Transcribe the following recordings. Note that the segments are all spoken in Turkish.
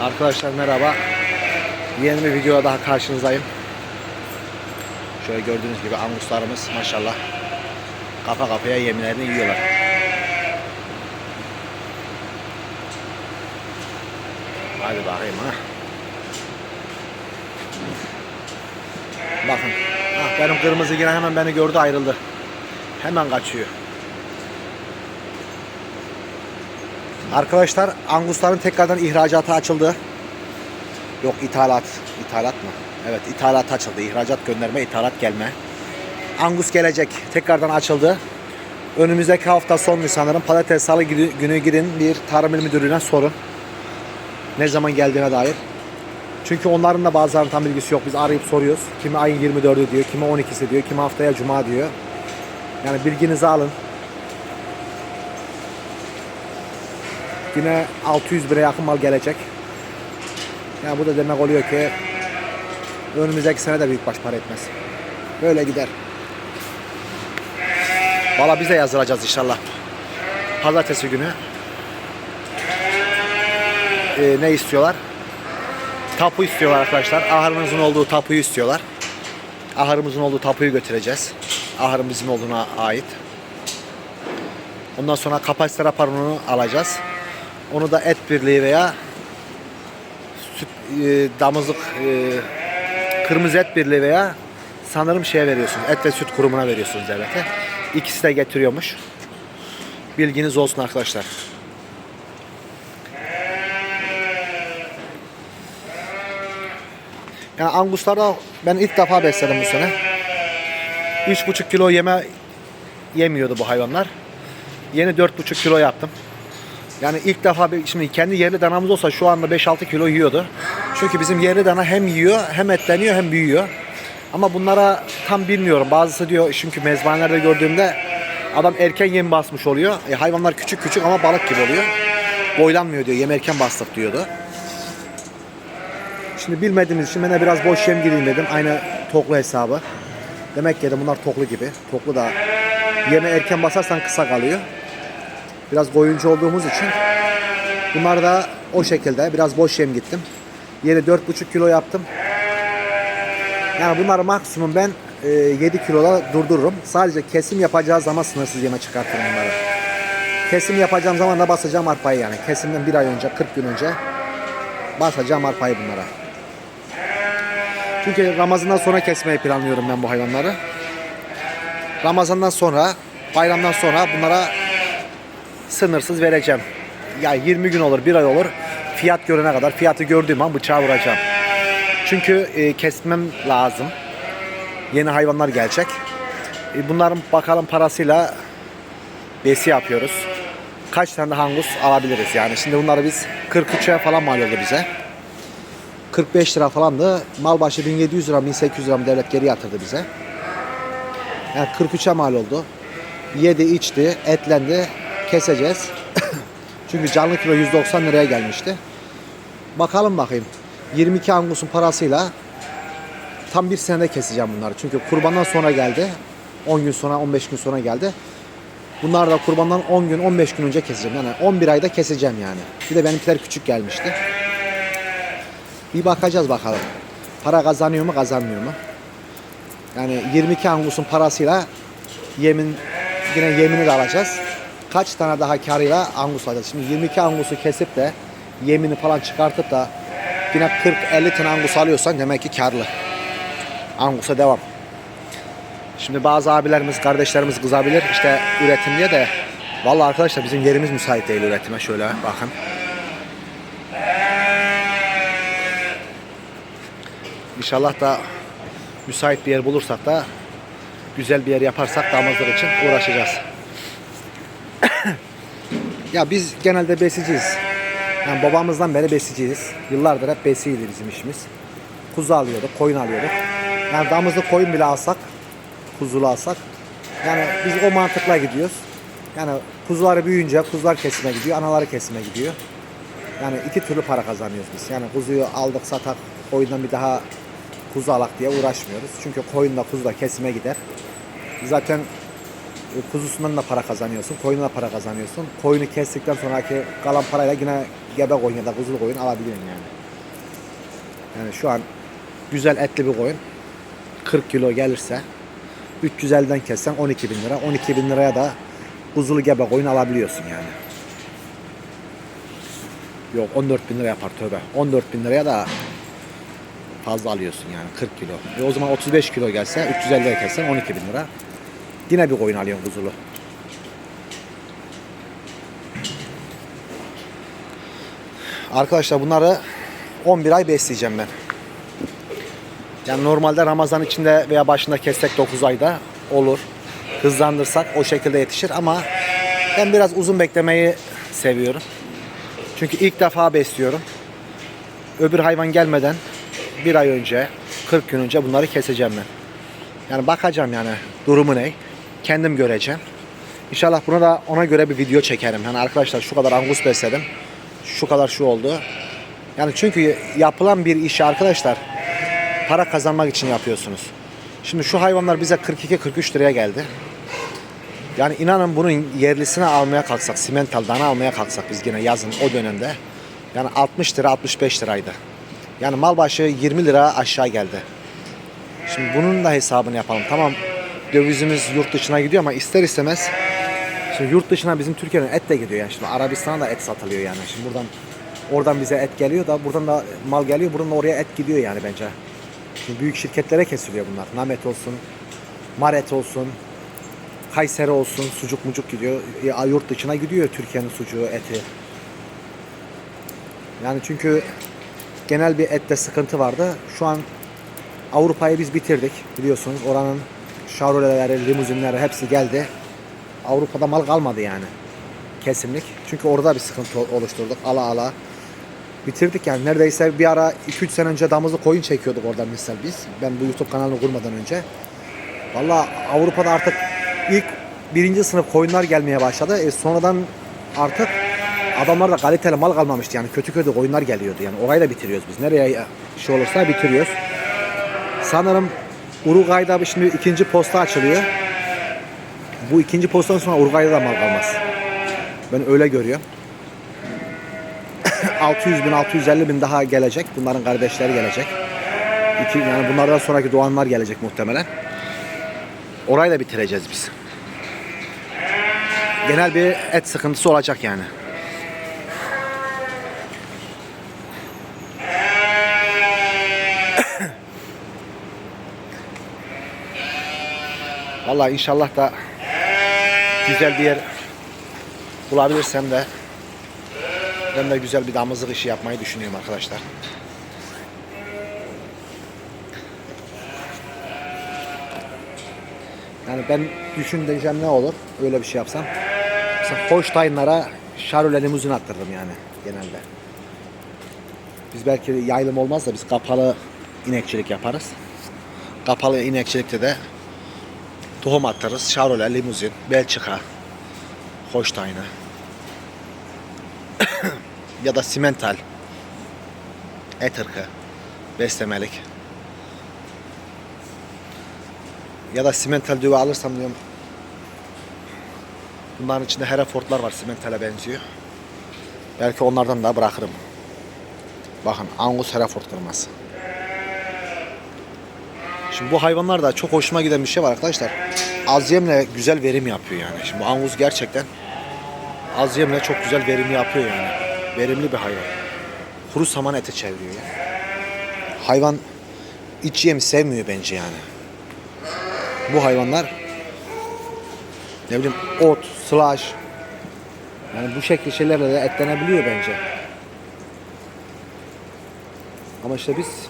Arkadaşlar merhaba. Yeni bir videoda daha karşınızdayım. Şöyle gördüğünüz gibi anguslarımız maşallah kafa kafaya yemlerini yiyorlar. Hadi bakayım ha. Bakın. Ah, benim kırmızı yine hemen beni gördü ayrıldı. Hemen kaçıyor. Arkadaşlar Angusların tekrardan ihracatı açıldı. Yok ithalat. İthalat mı? Evet ithalat açıldı. İhracat gönderme, ithalat gelme. Angus gelecek. Tekrardan açıldı. Önümüzdeki hafta sonu sanırım. Pazartesi salı günü gidin bir tarım il müdürlüğüne sorun. Ne zaman geldiğine dair. Çünkü onların da bazılarının tam bilgisi yok. Biz arayıp soruyoruz. Kimi ayın 24'ü diyor, kimi 12'si diyor, kimi haftaya cuma diyor. Yani bilginizi alın. Yine 600 bire yakın mal gelecek. Yani bu da demek oluyor ki önümüzdeki sene de büyük baş para etmez. Böyle gider. Valla biz de yazılacağız inşallah. Pazartesi günü. Ee, ne istiyorlar? Tapu istiyorlar arkadaşlar. Ahırımızın olduğu tapuyu istiyorlar. Ahırımızın olduğu tapuyu götüreceğiz. Ahırın bizim olduğuna ait. Ondan sonra kapasite raporunu alacağız. Onu da et birliği veya süt, e, damızlık e, kırmızı et birliği veya sanırım şeye veriyorsunuz. Et ve süt kurumuna veriyorsunuz devlete. İkisi de getiriyormuş. Bilginiz olsun arkadaşlar. Yani anguslarda ben ilk defa besledim bu sene. 3,5 kilo yeme yemiyordu bu hayvanlar. Yeni 4,5 kilo yaptım. Yani ilk defa şimdi kendi yerli danamız olsa şu anda 5-6 kilo yiyordu. Çünkü bizim yerli dana hem yiyor hem etleniyor hem büyüyor. Ama bunlara tam bilmiyorum. Bazısı diyor çünkü mezbanelerde gördüğümde adam erken yem basmış oluyor. E, hayvanlar küçük küçük ama balık gibi oluyor. Boylanmıyor diyor. Yem erken bastık diyordu. Şimdi bilmediğimiz için ben biraz boş yem gireyim dedim. Aynı toklu hesabı. Demek ki dedim bunlar toklu gibi. Toklu da yeme erken basarsan kısa kalıyor. Biraz koyuncu olduğumuz için bunlar da o şekilde biraz boş yem gittim. Yeri 4,5 kilo yaptım. Yani bunları maksimum ben e, 7 kiloda durdururum. Sadece kesim yapacağı zaman sınırsız yeme çıkartırım bunları. Kesim yapacağım zaman da basacağım arpayı yani. Kesimden bir ay önce, 40 gün önce basacağım arpayı bunlara. Çünkü Ramazan'dan sonra kesmeyi planlıyorum ben bu hayvanları. Ramazan'dan sonra, bayramdan sonra bunlara sınırsız vereceğim. Ya 20 gün olur, bir ay olur. Fiyat görene kadar fiyatı gördüğüm an bıçağı vuracağım. Çünkü e, kesmem lazım. Yeni hayvanlar gelecek. E, bunların bakalım parasıyla besi yapıyoruz. Kaç tane de hangus alabiliriz yani. Şimdi bunları biz 43'e falan mal oldu bize. 45 lira falandı. Mal başı 1700 lira, 1800 lira devlet geri yatırdı bize. Yani 43'e mal oldu. Yedi, içti, etlendi. Keseceğiz. Çünkü canlı kilo 190 liraya gelmişti. Bakalım bakayım. 22 angusun parasıyla tam bir senede keseceğim bunları. Çünkü kurbandan sonra geldi. 10 gün sonra, 15 gün sonra geldi. Bunlar da kurbandan 10 gün, 15 gün önce keseceğim. Yani 11 ayda keseceğim yani. Bir de benimkiler küçük gelmişti. Bir bakacağız bakalım. Para kazanıyor mu, kazanmıyor mu? Yani 22 angusun parasıyla yemin yine yemini de alacağız. Kaç tane daha karıyla angus alacağız. Şimdi 22 angusu kesip de yemini falan çıkartıp da yine 40-50 tane angus alıyorsan demek ki karlı. Angusa devam. Şimdi bazı abilerimiz, kardeşlerimiz kızabilir işte üretim diye de Vallahi arkadaşlar bizim yerimiz müsait değil üretime şöyle bakın. İnşallah da müsait bir yer bulursak da güzel bir yer yaparsak damızlık için uğraşacağız. Ya biz genelde besiciyiz. Yani babamızdan beri besiciyiz. Yıllardır hep besiydi bizim işimiz. Kuzu alıyorduk, koyun alıyorduk. Yani damızlık koyun bile alsak, kuzulu alsak. Yani biz o mantıkla gidiyoruz. Yani kuzuları büyüyünce kuzular kesime gidiyor, anaları kesime gidiyor. Yani iki türlü para kazanıyoruz biz. Yani kuzuyu aldık satak, koyundan bir daha kuzu alak diye uğraşmıyoruz. Çünkü koyun da kuzu da kesime gider. Zaten Kuzusundan da para kazanıyorsun, koyuna da para kazanıyorsun. Koyunu kestikten sonraki kalan parayla yine gebe koyun ya da kuzulu koyun alabiliyorsun yani. Yani şu an güzel etli bir koyun 40 kilo gelirse 350'den kessen 12 bin lira. 12 bin liraya da kuzulu gebe koyun alabiliyorsun yani. Yok 14 bin lira yapar tövbe. 14 bin liraya da fazla alıyorsun yani 40 kilo. E o zaman 35 kilo gelse 350 lira kessen 12 bin lira. Yine bir koyun alıyorsun kuzulu. Arkadaşlar bunları 11 ay besleyeceğim ben. Yani normalde Ramazan içinde veya başında kessek 9 ayda olur. Hızlandırsak o şekilde yetişir ama ben biraz uzun beklemeyi seviyorum. Çünkü ilk defa besliyorum. Öbür hayvan gelmeden bir ay önce, 40 gün önce bunları keseceğim ben. Yani bakacağım yani durumu ne. Kendim göreceğim. İnşallah buna da ona göre bir video çekerim. Yani arkadaşlar şu kadar angus besledim. Şu kadar şu oldu. Yani çünkü yapılan bir işi arkadaşlar para kazanmak için yapıyorsunuz. Şimdi şu hayvanlar bize 42-43 liraya geldi. Yani inanın bunun yerlisini almaya kalksak, simental dana almaya kalksak biz yine yazın o dönemde. Yani 60 lira 65 liraydı. Yani mal başı 20 lira aşağı geldi. Şimdi bunun da hesabını yapalım. Tamam dövizimiz yurt dışına gidiyor ama ister istemez şimdi yurt dışına bizim Türkiye'den et de gidiyor yani. Şimdi Arabistan'a da et satılıyor yani. Şimdi buradan oradan bize et geliyor da buradan da mal geliyor. Buradan da oraya et gidiyor yani bence. Şimdi büyük şirketlere kesiliyor bunlar. Namet olsun, Maret olsun, Kayseri olsun, sucuk mucuk gidiyor. Ya, yurt dışına gidiyor Türkiye'nin sucuğu, eti. Yani çünkü genel bir ette sıkıntı vardı. Şu an Avrupa'yı biz bitirdik biliyorsunuz. Oranın şavroleleri, limuzinleri hepsi geldi. Avrupa'da mal kalmadı yani. Kesinlik. Çünkü orada bir sıkıntı oluşturduk. Ala ala. Bitirdik yani. Neredeyse bir ara 2-3 sene önce damızlı koyun çekiyorduk oradan misal biz. Ben bu YouTube kanalını kurmadan önce. Valla Avrupa'da artık ilk birinci sınıf koyunlar gelmeye başladı. E sonradan artık adamlar da kaliteli mal kalmamıştı yani kötü kötü koyunlar geliyordu yani orayı da bitiriyoruz biz. Nereye şey olursa bitiriyoruz. Sanırım Uruguay'da bir şimdi ikinci posta açılıyor. Bu ikinci postan sonra Uruguay'da da mal kalmaz. Ben öyle görüyorum. 600 bin 650 bin daha gelecek. Bunların kardeşleri gelecek. İki, yani bunlardan sonraki doğanlar gelecek muhtemelen. Orayı da bitireceğiz biz. Genel bir et sıkıntısı olacak yani. Vallahi inşallah da güzel bir yer bulabilirsem de ben de güzel bir damızlık işi yapmayı düşünüyorum arkadaşlar. Yani ben düşüneceğim ne olur öyle bir şey yapsam. Mesela Holstein'lara Charolais limuzin attırırım yani genelde. Biz belki yaylım olmaz da biz kapalı inekçilik yaparız. Kapalı inekçilikte de tohum attırırız. Charolais limuzin, Belçika, Holstein'ı ya da simental et ırkı beslemelik. Ya da simental düve alırsam diyorum. Bunların içinde Hereford'lar var simentale benziyor. Belki onlardan da bırakırım. Bakın Angus Hereford kırması. Şimdi bu hayvanlar da çok hoşuma giden bir şey var arkadaşlar. Az yemle güzel verim yapıyor yani. Şimdi bu Angus gerçekten az yemle çok güzel verim yapıyor yani. Verimli bir hayvan. Kuru saman ete çeviriyor ya. Hayvan iç yemi sevmiyor bence yani bu hayvanlar ne bileyim ot, slash yani bu şekilde şeylerle de etlenebiliyor bence. Ama işte biz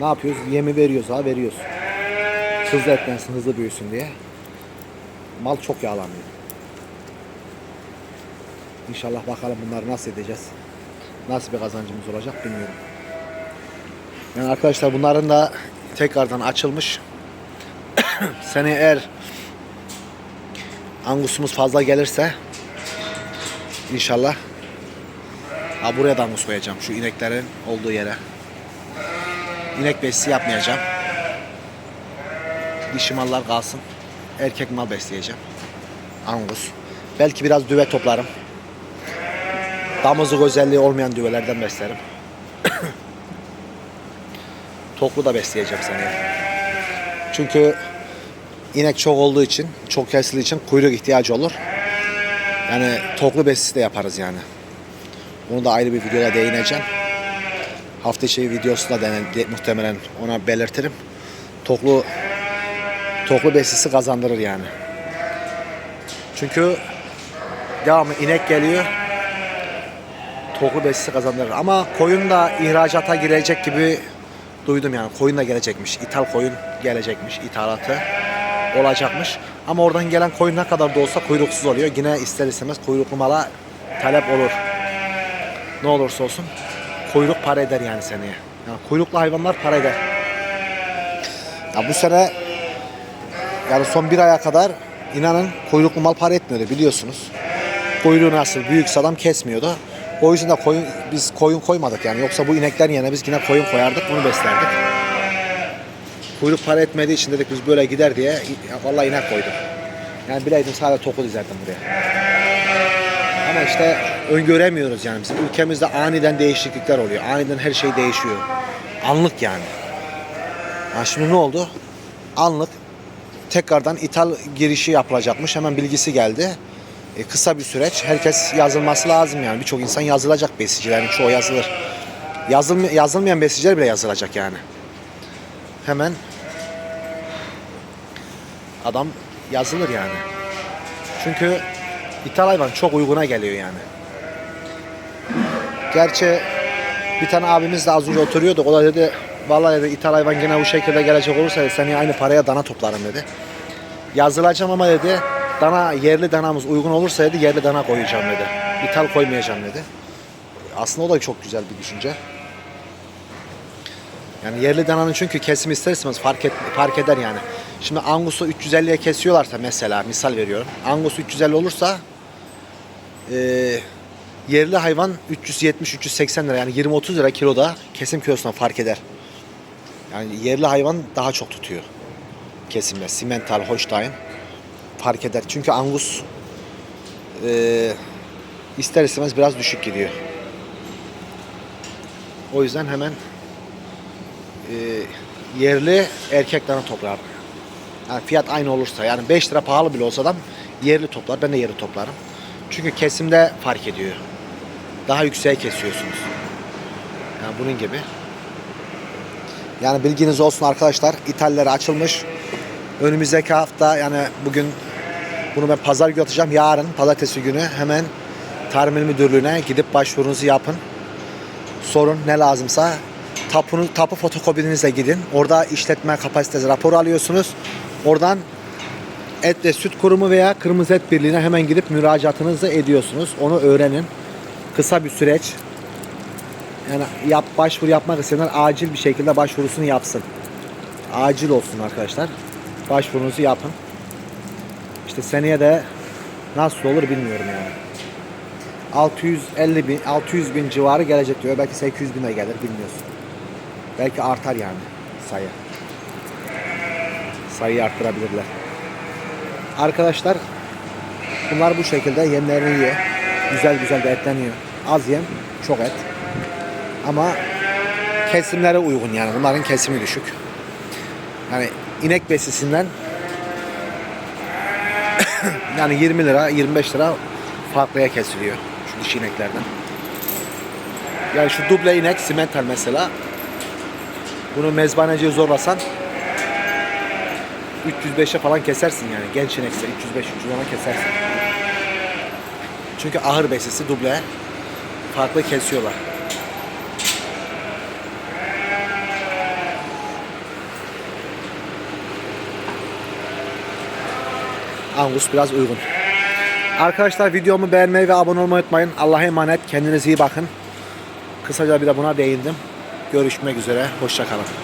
ne yapıyoruz? Yemi veriyoruz ha veriyoruz. Hızlı etlensin, hızlı büyüsün diye. Mal çok yağlanıyor. İnşallah bakalım bunları nasıl edeceğiz. Nasıl bir kazancımız olacak bilmiyorum. Yani arkadaşlar bunların da tekrardan açılmış seni eğer angusumuz fazla gelirse inşallah ha buraya da angus koyacağım şu ineklerin olduğu yere. İnek besisi yapmayacağım. Dişi mallar kalsın. Erkek mal besleyeceğim. Angus. Belki biraz düve toplarım. Damızlık özelliği olmayan düvelerden beslerim. Toklu da besleyeceğim seni. Çünkü inek çok olduğu için, çok kesildiği için kuyruk ihtiyacı olur. Yani toklu besisi de yaparız yani. Bunu da ayrı bir videoda değineceğim. Hafta içi videosu da denen- de- muhtemelen ona belirtirim. Toklu toklu besisi kazandırır yani. Çünkü devamlı inek geliyor. Toklu besisi kazandırır. Ama koyun da ihracata girecek gibi duydum yani. Koyun da gelecekmiş. İthal koyun gelecekmiş. ithalatı olacakmış. Ama oradan gelen koyun ne kadar da olsa kuyruksuz oluyor. Yine ister istemez kuyruklu mala talep olur. Ne olursa olsun kuyruk para eder yani seneye. Yani kuyruklu hayvanlar para eder. Ya bu sene yani son bir aya kadar inanın kuyruklu mal para etmiyordu biliyorsunuz. Kuyruğu nasıl büyük adam kesmiyordu. O yüzden de koyun, biz koyun koymadık yani. Yoksa bu ineklerin yerine biz yine koyun koyardık, bunu beslerdik. Kuyruk para etmediği için dedik biz böyle gider diye vallahi inek koyduk. Yani bileydim sadece toku dizerdim buraya. Ama işte öngöremiyoruz yani. Bizim ülkemizde aniden değişiklikler oluyor. Aniden her şey değişiyor. Anlık yani. Ha şimdi ne oldu? Anlık tekrardan ithal girişi yapılacakmış. Hemen bilgisi geldi. E, kısa bir süreç. Herkes yazılması lazım yani. Birçok insan yazılacak besicilerin çoğu yazılır. Yazılma, yazılmayan besiciler bile yazılacak yani. Hemen adam yazılır yani. Çünkü ithal hayvan çok uyguna geliyor yani. Gerçi bir tane abimiz de az önce oturuyorduk. O da dedi vallahi dedi ithal hayvan gene bu şekilde gelecek olursa dedi, seni aynı paraya dana toplarım dedi. Yazılacağım ama dedi dana yerli danamız uygun olursa dedi yerli dana koyacağım dedi. İthal koymayacağım dedi. Aslında o da çok güzel bir düşünce. Yani yerli dananın çünkü kesim ister istemez fark, et, fark eder yani. Şimdi Angus'u 350'ye kesiyorlarsa mesela misal veriyorum. Angus 350 olursa eee yerli hayvan 370-380 lira yani 20-30 lira kiloda kesim kilosuna fark eder. Yani yerli hayvan daha çok tutuyor kesimde. Simental, Holstein fark eder. Çünkü Angus eee, ister istemez biraz düşük gidiyor. O yüzden hemen eee, yerli erkek dana toplar. Yani fiyat aynı olursa yani 5 lira pahalı bile olsa adam yerli toplar. Ben de yerli toplarım. Çünkü kesimde fark ediyor. Daha yükseğe kesiyorsunuz. Yani bunun gibi. Yani bilginiz olsun arkadaşlar. İthalleri açılmış. Önümüzdeki hafta yani bugün bunu ben pazar günü atacağım. Yarın pazartesi günü hemen Tarım İl Müdürlüğü'ne gidip başvurunuzu yapın. Sorun ne lazımsa tapunu, tapu fotokopinizle gidin. Orada işletme kapasitesi raporu alıyorsunuz. Oradan Et ve Süt Kurumu veya Kırmızı Et Birliği'ne hemen gidip müracaatınızı ediyorsunuz. Onu öğrenin. Kısa bir süreç. Yani yap, başvuru yapmak isteyenler acil bir şekilde başvurusunu yapsın. Acil olsun arkadaşlar. Başvurunuzu yapın. İşte seneye de nasıl olur bilmiyorum yani. 650 bin, 600 bin civarı gelecek diyor. Belki 800 bin de gelir bilmiyorsun. Belki artar yani sayı. Sayıyı arttırabilirler. Arkadaşlar bunlar bu şekilde yemlerini yiyor. Güzel güzel de etleniyor. Az yem, çok et. Ama kesimlere uygun yani. Bunların kesimi düşük. Yani inek besisinden yani 20 lira, 25 lira farklıya kesiliyor şu dişi ineklerden. Yani şu duble inek simental mesela bunu mezbaneciye zorlasan 305'e falan kesersin yani. Genç inekse 305 310'a kesersin. Çünkü ahır besisi duble farklı kesiyorlar. Angus biraz uygun. Arkadaşlar videomu beğenmeyi ve abone olmayı unutmayın. Allah'a emanet. Kendinize iyi bakın. Kısaca bir de buna değindim. Görüşmek üzere. Hoşçakalın.